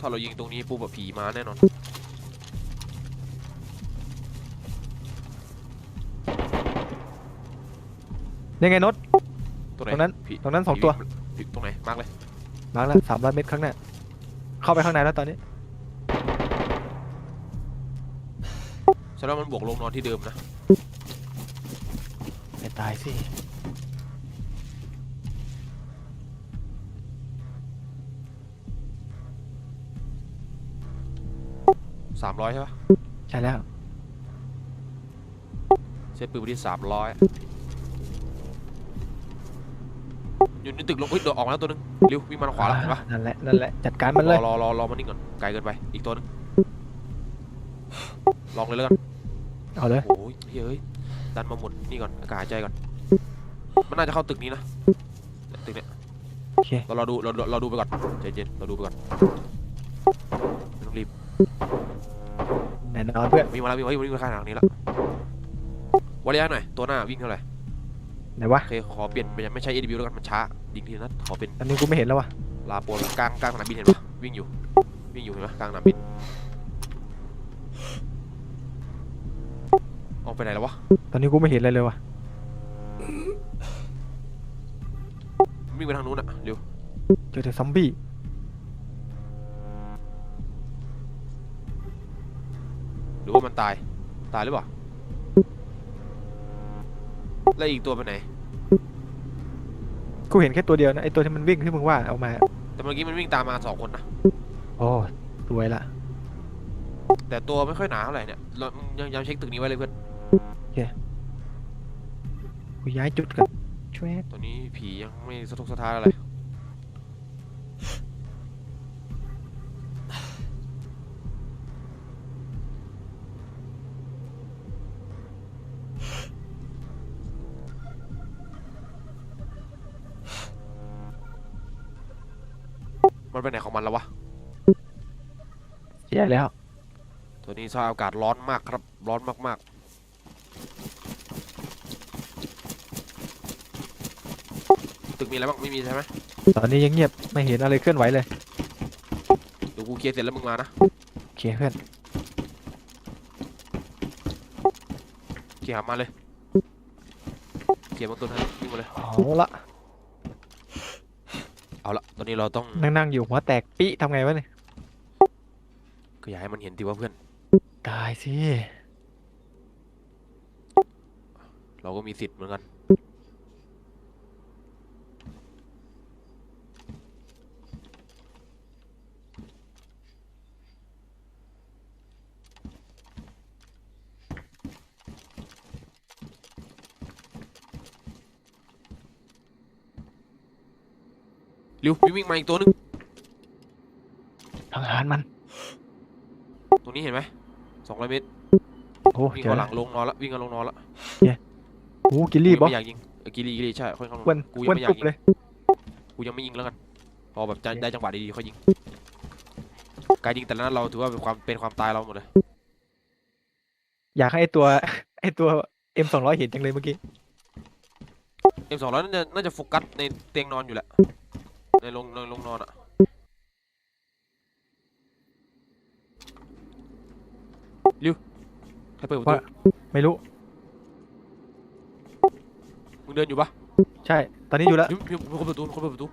ถ้าเรายิงตรงนี้ปุ๊บแบบผีมาแน่นอน ยังไงนด ตรงไหนตรงนั้นผีตรงนั้นสองตัว ผีตรงไหนมาร์กเลย มาแล้วสามร้อยเมตรข้างหน้า เข้าไปข้างในแล้วตอนนี้ แสดงว่ามันบวกลงนอนที่เดิมนะไม่ตายสิ สามร้อยใช่ปะใช่แล้ว เซตปืนไปที่สามร้อยอยู่ในตึกลงเฮ้ยโดดออกมาแล้วตัวหนึงเร็ววิ่งมาทางขวาแล้วเห็นปะนั่นแหละนั่นแหละจัดการมันรเลอยรอรอรอมันนิ่งก่อนไกลเกินไปอีกตัวหนึงลองเลยแล้วกันเอาเลยโอ้ยเฮ้ยดันมาหมดนี่ก่อนอากาศหายใจก่อนมันน่าจะเข้าตึกนี้นะเนี่ยตึกเนี้ยโอเคเราเราดูเราเราเราดูไปก่อนใจเย็นเราดูไปก่อนไม่ต้องรีบ แน่นอนเพื่อนวิ่งมาแล้ววิ่งมาวิ่งมาข้างทางนี้แล้ววัดระยะหน่อยตัวหน้าวิ่งเท่าไหร่ไหนวะโอเคขอเปลี่ยนเป็นไม่ใช่ ADW แล้วกันมันช้ายิงทีนัดขอเป็นตอนนี้กูไม่เห็นแล้ววะลาโปนกลางกลางสนามบินเห็นปะวิ่งอยู่วิ่งอยู่เห็นปะกลางสนามบินออกไปไหนแล้ววะตอนนี้กูไม่เห็นอะไรเลยวะวิ่งไปทางนู้นอะเร็วเจอแต่ซอมบี้ ว่ามันตาย ตายหรือเปล่า แล้วอีกตัวไปไหน กูเห็นแค่ตัวเดียวนะไอตัวที่มันวิ่งที่มึงว่าเอามา แต่เมื่อกี้มันวิ่งตามมาสองคนนะ โอ้สวยละแต่ตัวไม่ค่อยหนาเท่าไหร่เนี่ยเรายังยังเช็คตึกนี้ไว้เลยเพื่อน กูย้ายจุดกันช่วยตอนนี้ผียังไม่สะทกสะท้านอะไร มันไปไหนของมันแล้ววะแย่แล้ว ตัวนี้สภาพอากาศร้อนมากครับ ร้อนมากๆ ตึกมีอะไรบ้าง ไม่มีใช่ไหมตอนนี้ยังเงียบไม่เห็นอะไรเคลื่อนไหวเลย เดี๋ยวกูเคลียร์เสร็จแล้วมึงมานะ โอเคเพื่อน เคลียร์หามาเลย เคลียร์บางต้นให้วิ่งมาเลย เอาละเอาละตอ นนี้เราต้องนั่งนั่งๆอยู่หัวแตกปิทำไงวะเนี่ยก็อย่าให้มันเห็นทีว่าเพื่อน ตายสิ เราก็มีสิทธิ์เหมือนกัน ร็ววิ่งมาอีกตัวหนึงทางหารมัน ตรงนี้เห็นไหมสองร้อยเมตรโอ้วิ่งเจอเอาหแล้ลัว งลงนอนละวิ่งเอาลงนอนละโอ้กิลลี่บอกูยังไม่อยากยิงเออกิลีกิลีใช่ค่อยเข้าลงวันกูยัวังนไม่อยาปุกบยิงเลย กูยังไม่ยิงแล้วกันพอแบบจะได้จังหวะดีๆค่อยยิงการยิงแต่ละนัดเราถือว่าเป็นความเป็นความตายเราหมดเลยอยากให้ไอตัว ไอตัว M สองร้อยเห็นจังเลยเมื่อกี้ เอ็มสองร้อยน่าจะน่าจะโฟกัสในเตียงนอนอยู่แหละ ในโรงในโรงนอนอะริวใครเปิดประตูว่าไม่รู้ มึงเดินอยู่ปะใช่ ตอนนี้อยู่แล้วริวริวมีคนเปิดประตูมีคนเปิดประตู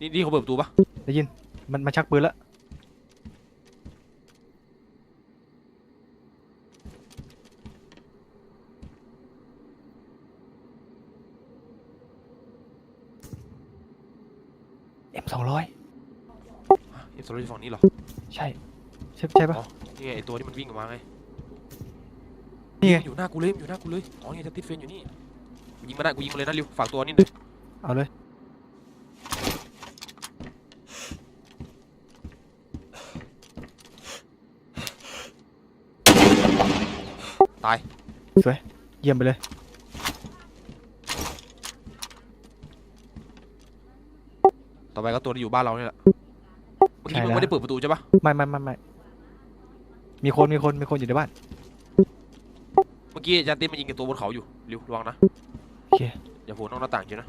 นี่นี่เขาเปิดประตูปะได้ยิน มันมาชักปืนแล้ว M สองร้อย เอ็มสองร้อยอยู่ฝั่งนี้เหรอใช่ ใช่ใช่ปะ อ๋อนี่ไงไอตัวที่มันวิ่งออกมาไงนี่ไง มันอยู่หน้ากูเลยมันอยู่หน้ากูเลยอ๋อนี่จะติดเฟรนอยู่นี่ยิงมาได้กูยิงมาเลยนะริวฝากตัวนี่หน่อยเอาเลยตายเยี่ยมไปเลยต่อไปก็ตัวที่อยู่บ้านเราเนี่ยแหละเมื่อกี้ นี่มึงไม่ได้เปิดประตูใช่ปะไม่ไม่ไม่ไม่มีคนมีคนมีคนอยู่ในบ้าน เมื่อกี้อาจารย์ติ๊มันยิงกับตัวบนเขาอยู่ริวระวังนะโอเค อย่าโผล่นอกหน้าต่างจียนะ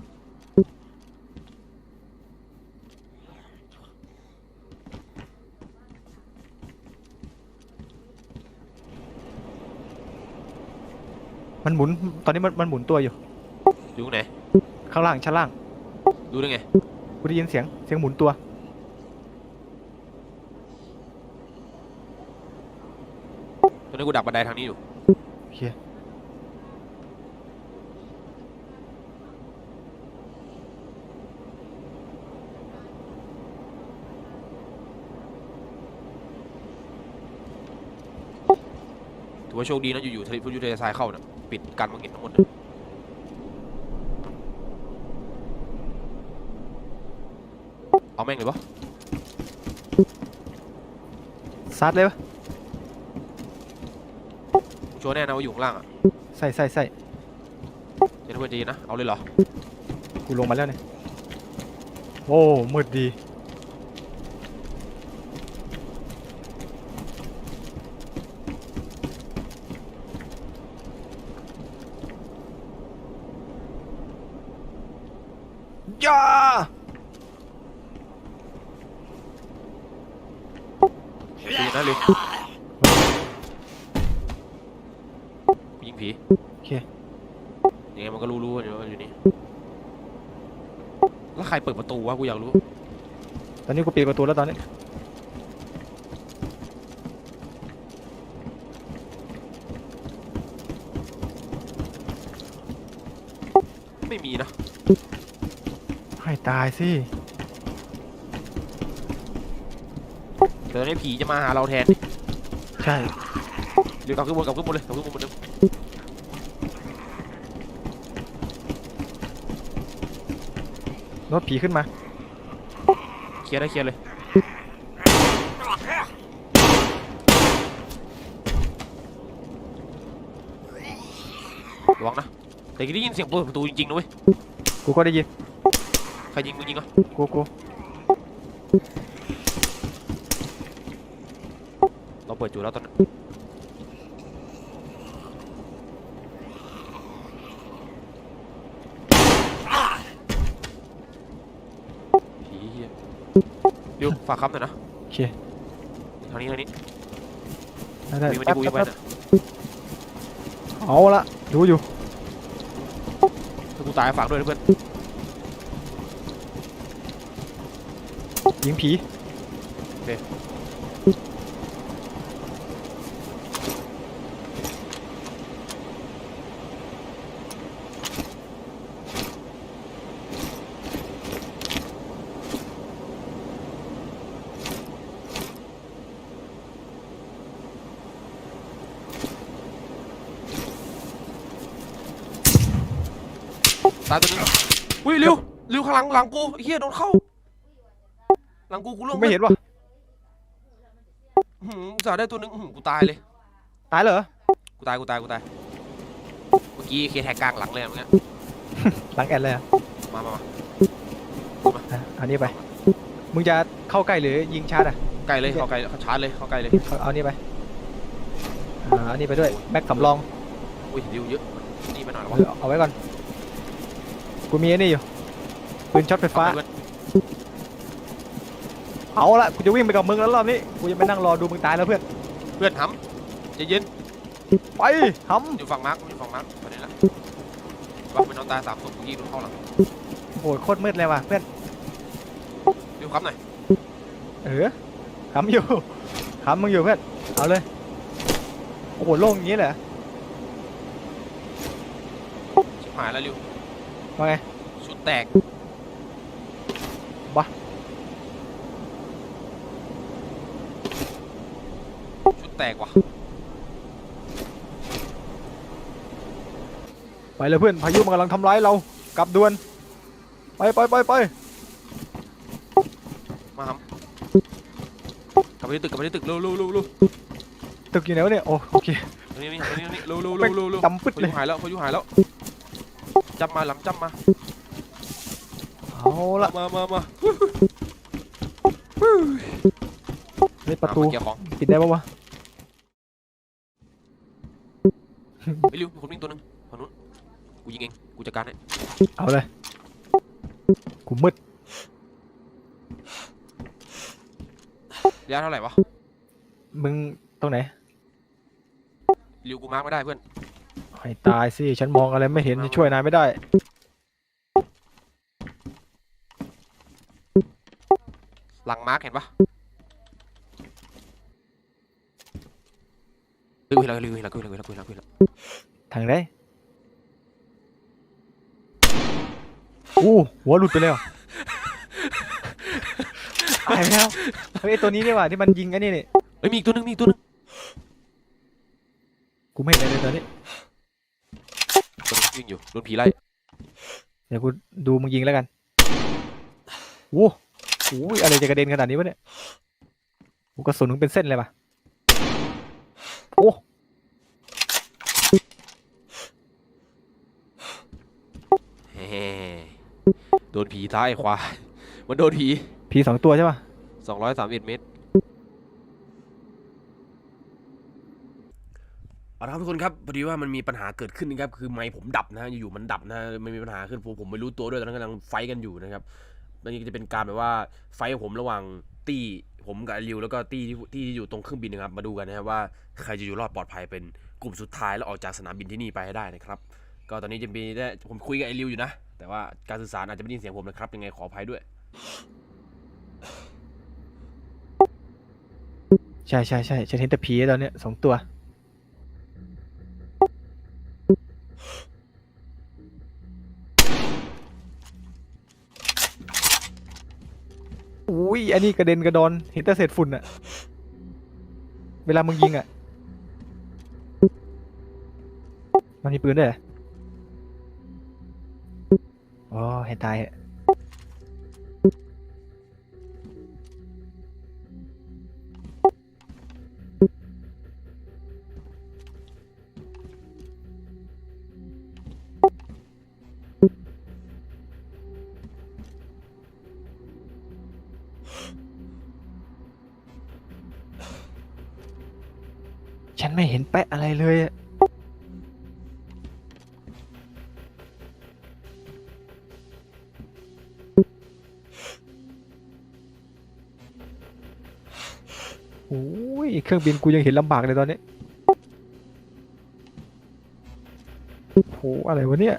มันหมุนตอนนี้มันมันหมุนตัวอยู่ อยู่ไหนข้างล่างชั้นล่าง ดูได้ไง กูได้ยินเสียงเสียงหมุนตัว ตอนนี้กูดักบันไดทางนี้อยู่ โอเคถือว่าโชคดีนะอยู่ๆทะเลพยุทยทรายเข้าน่ะปิดกันมังเห็นทั้งหมดน่ะเอาแม่งเลยปะซัดเลยปะมึง ชัวร์แน่นะว่าอยู่ข้างล่างอะใส่ใส่ใส่เจนเพื่อนใจเย็นนะ เอาเลยเหรอ กูลงมาแล้วเนี่ย โอ้มืดดี ย่าใจเย็นนะเลย ผีโอเคยังไงมันก็รู้ๆกันอยู่ว่าอยู่นี่แล้วใครเปิดประตูวะกูอยากรู้ตอนนี้กูปิดประตูแล้วตอนนี้ไม่มีนะให้ตายสิแต่ตอนนี้ผีจะมาหาเราแทน ใช่เดี๋ยวกลับขึ้นบนกลับขึ้นบนเลยกลับขึ้นบนเหมือนเดิม รถผีขึ้นมา เคลียร์ได้เคลียร์เลยระวังนะแต่กี้ได้ยินเสียงเปิดประตูจริงๆนะเว้ยกูก็ได้ยิน ใครยิงมึงยิงเหรอกูกูเราเปิดอยู่แล้วตอนนั้นผีเหี้ยเดี๋ยว ฝากคำหน่อยนะโอเคทางนี้ทางนี้ได้ได้มีมันแป๊ที่บกูแป๊ยิบงไปแป๊บน่ะเอาละดูอยู่ถ้ากูตายฝากด้วยนะเพื่อนยิงผี ตายตัวนึงอุ้ยเร็วเร็วข้างหลังหลังกูไอ้เฮียโดนเข้า หลังกูกูล่วงไม่เห็นวะอื้อหืออุตส่าห์ได้ตัวนึงอื้อหือกูตายเลย ตายเหรอกูตายกูตายกูตาย เมื่อกี้เคแทกกลางหลังเลยอะเมื่อกี้หลังแอดเลยอะมามามาอะเอันนี้ไป มึงจะเข้าใกล้หรือยิงชาร์จอะ ใกล้เลยเข้าใกล้เข้าชาร์จเลยเข้าใกล้เลย เอาเอานี่ไปอ่าเอานี่ไปด้วยแม็กสำรองอุ้ยเร็วเยอะนี่ไปหน่อยเหรอเอวะอเอาไว้ก่อน กูมีไอ้นี่อยู่ปืนช็อตไฟฟ้าเอไปเพื่อนเอาละกูจะวิ่งไปกับมึงแล้วรอบนี้ กูจะไปนั่งรอดูมึงตายแล้วเพื่อน เพื่อนหำใจเย็นไปหอยู่ฝั่งมาร์คอยู่ฝั่งมาร์คตอนนี้แหละว่าเป็นนอนตายสามศพกูยิงโดนเข้าหลังำโอ้ยโคตรมืดเลยว่ะเพื่อนเร็วครับหน่อยเออหำอยู่หำมึงอยู่เพื่อน เอาเลย โอ้โหโล่งอย่างนี้เลยเหรอชิบหายแล้วเร็ว ว่าไงชุดแตกบ้าชุดแตกว่ะไปเลยเพื่อนพายุมันกำลังทำร้ายเรากลับด่วนไปไปไปไปมาหำกลับไปที่ตึกกลับไปที่ตึกเร็วเร็วเร็วเร็วตึกอยู่ไหนวะเนี่ยโอ้โอเค ตรงนี้นี่ตรงนี้นี่เร็วเร็วเร็วเร็วเร็วดำปึ๊ดพาเลยุยหายแล้วพายุหายแล้ว จับมาหลำจับมา เอาละมามามาเฮ้ยประตูอ่มาเกี่ยวของปิดได้ปะวะ ไปเร็วมีคนวิ่งตัวหนึงฝั่งนู้นกูยิงเอง กูจัดการให้เอาเลย กูมืดระยะเท่าไหร่วะ มึงตรงไหน ริวกูมาร์กไม่ได้เพื่อนโให้ตายสิ ฉันมองอะไรไม่เห็นจะช่วยนายไม่ได้ หลังมาร์กเห็นปะลุยแล้วลุยแล้วลุยแล้วลุยแล้วลุยแล้วลุยแล้วทางไหนอู้หัวหลุดไปแล้วหายไปแล้วเฮ้ยไอ้ตัวนี้นี่หว่าที่มันยิงไอ้นี่นี่เอ้ยมีอีกตัวหนึงมีอีกตัวหนึง กูไม่เห็นเลยตอนนี้ ตัวหนึงวิ่งอยู่โดนผีไล่เดี๋ยวกูดูมึงยิงแล้วกันโอ้โหอะไรจะกระเด็นขนาดนี้วะเนี่ยกูกระสุนมึงเป็นเส้นเลยปะโอ้เฮ้โดนผีท้ายควายมันโดนผี ผีสองตัวใช่ปะสองร้อยสามเอ็ดเมตร เอาละครับทุกคนครับพอดีว่ามันมีปัญหาเกิดขึ้นนะครับคือไมค์ผมดับนะฮะอยู่ๆมันดับนะมันมีปัญหาขึ้นผมผมไม่รู้ตัวด้วยตอนนั้นกำลังไฟกันอยู่นะครับนนี้จะเป็นการแบบว่าไฟผมระหว่างตี้ผมกับไอริวแล้วก็ตี้ที่ที่ที่อยู่ตรงเครื่องบินนะครับมาดูกันนะครับว่าใครจะอยู่รอดปลอดภัยเป็นกลุ่มสุดท้ายแล้วออกจากสนามบินที่นี่ไปให้ได้นะครับ ก็ตอนนี้จะมีได้ผมคุยกับไอริวอยู่นะ แต่ว่าการสื่อสารอาจจะไม่ได้ยินเสียงผมนะครับยังไงขออภัยด้วย ใช่ใช่ใช่ฉันเห็นแต่ผีตอนเนี้ยสองตัว อุ้ยอันนี้กระเด็นกระดอนเห็นแต่เศษฝุ่นอะเวลามึงยิงอะมันมีปืนด้วยเหรออ๋อให้ตายเหอะ ไม่เห็นแปะอะไรเลยอะโอ้ยเครื่องบินกูยังเห็นลำบากเลยตอนนี้โหอะไรวะเนี่ย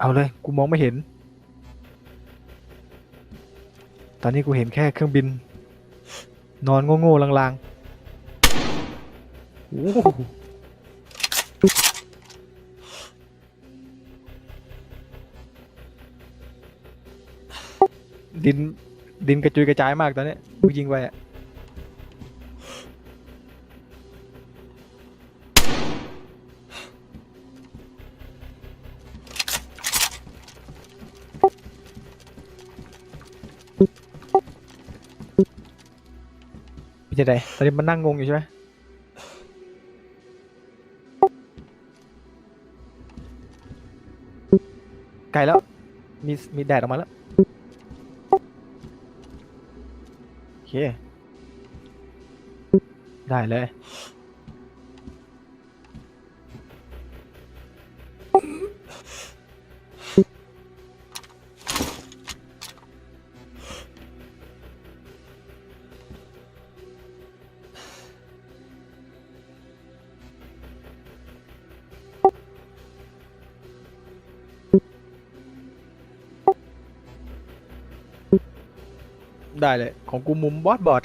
เอาเลย กูมองไม่เห็น ตอนนี้กูเห็นแค่เครื่องบิน นอนโง่ๆลางๆโอ้ดินดินกระจุยกระจายมากตอนนี้กูยิงไปอะ เป็นยังไงตอนนี้มันนั่งงงอยู่ใช่ไหมไกลแล้ว มีมีแดดออกมาแล้ว โอเค ได้เลย ได้เลย ของกูมุมบอสบอด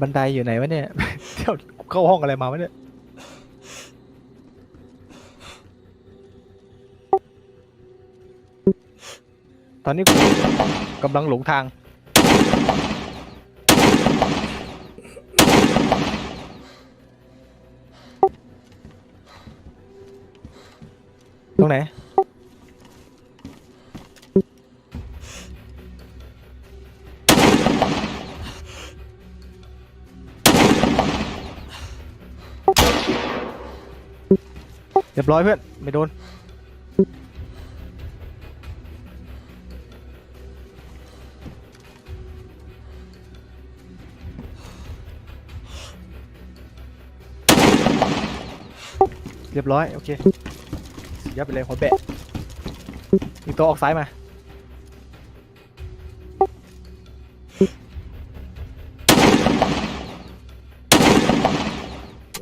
บันไดอยู่ไหนวะเนี่ยเดี๋ยวเข้าห้องอะไรมาวะเนี่ยตอนนี้กูกำลังหลงทาง ตรงไหน รียบร้อยเพื่อน ไม่โดน เรียบร้อย โอเคยับไปเลยหัวแบะอีกตัวออกซ้ายมา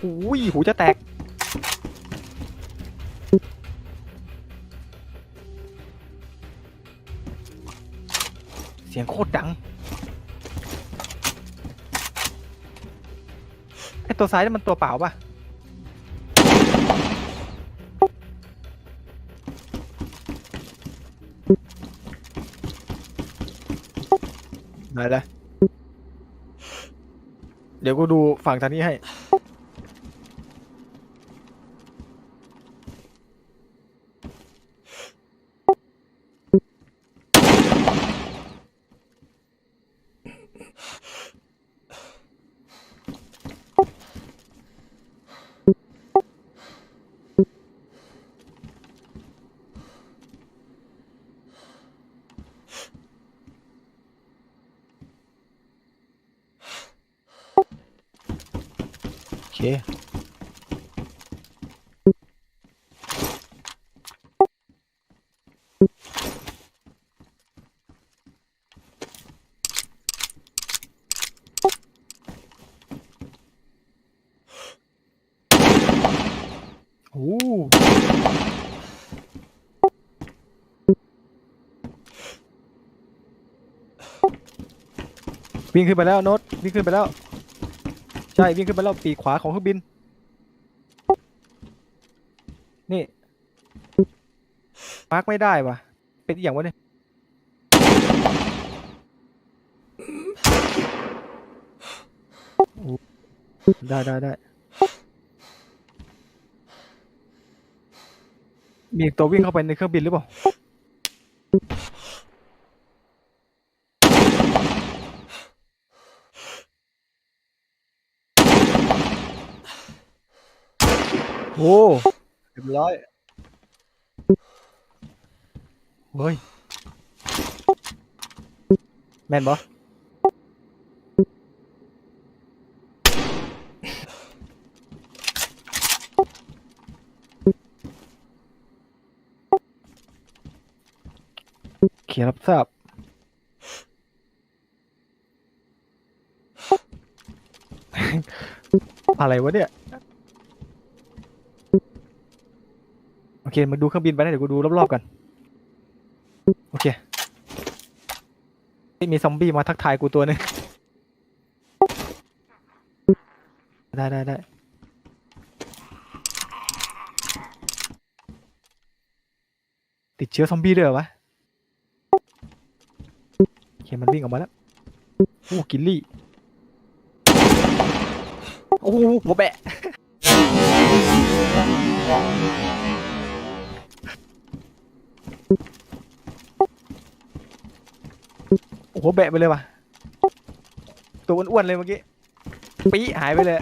อุ้ยหูจะแตก สียงโคตรดัง ไอตัวซ้ายนี่มันตัวเปล่าปะได้เลยเดี๋ยวกูดูฝั่งทางนี้ให้ โอเคโอ้วิ่งขึ้นไปแล้วโน้ตวิ่งขึ้นไปแล้ว ใช่วิ่งขึ้นไปแล้วปีกขวาของเครื่องบิน นี่ มาร์กไม่ได้วะเป็นอหย่างวะเนี่ยโอ้ได้ได้ได้ มีอีกตัววิ่งเข้าไปในเครื่องบินหรือเปล่า โอ้เรียบร้อยเฮ้ยแม่นบอเขียนรับทราบอะไรวะเนี่ย โอ เคมาดูเครื่องบินไปนะเดี๋ยวกูดูรอบๆกันโอเคมีซอมบี้มาทักทายกูตัวหนึงได้ได้ได้ติดเชื้อซอมบี้ด้วยวะโอเคมันวิ่งออกมาแล้วโอ้กิลลี่โอ้โหหัวแบะ โอ้โหแบะไปเลยว่ะ ตัวอ้วนๆเลยเมื่อกี้ปี๊หายไปเลย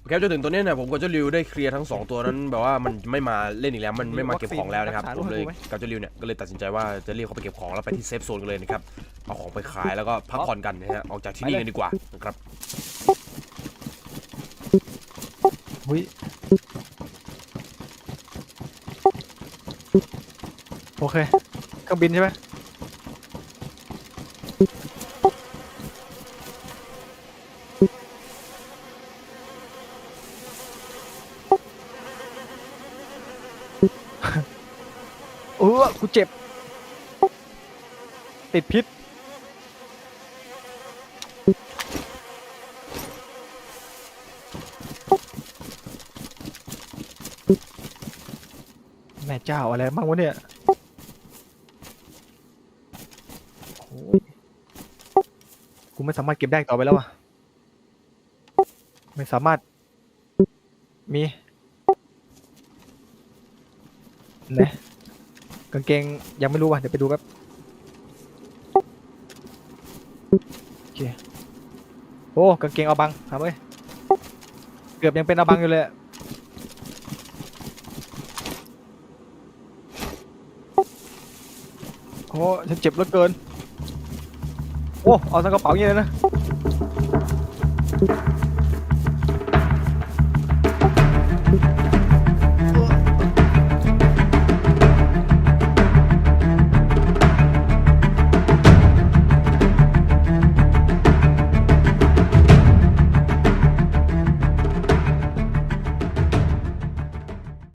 โอเคจนถึงตัวเนี้ยเนี่ยผมกับเจ้าริวได้เคลียร์ทั้งสองตัวนั้นแบบว่ามันไม่มาเล่นอีกแล้วมันไม่มาเก็บของแล้วนะครับวัคซีนผมเลยรักษาโรคไหมกับเจ้าริวเนี่ยก็เลยตัดสินใจว่าจะรีบเข้าไปเก็บของแล้วไปที่เซฟโซนกันเลยนะครับเอาของไปขายแล้วก็พักผ่อนกันนะฮะออกจากที่นี่กันดีกว่านะครับ หุ้ย โอเคเครื่องบินใช่ไหมเออกูเจ็บ ติดพิษ แม่เจ้าอะไรบ้างวะเนี่ยโอ้ย กูไม่สามารถเก็บได้ต่อไปแล้ววะไม่สามารถ มีไหนกางเกงยังไม่รู้ว่ะ เดี๋ยวไปดูแป๊บโอเคโอ้กางเกงเอาบังทำเอ้ยเกือบยังเป็นเอาบังอยู่เลยโอ้ฉันเจ็บเหลือเกิน โอ้เอาทั้ง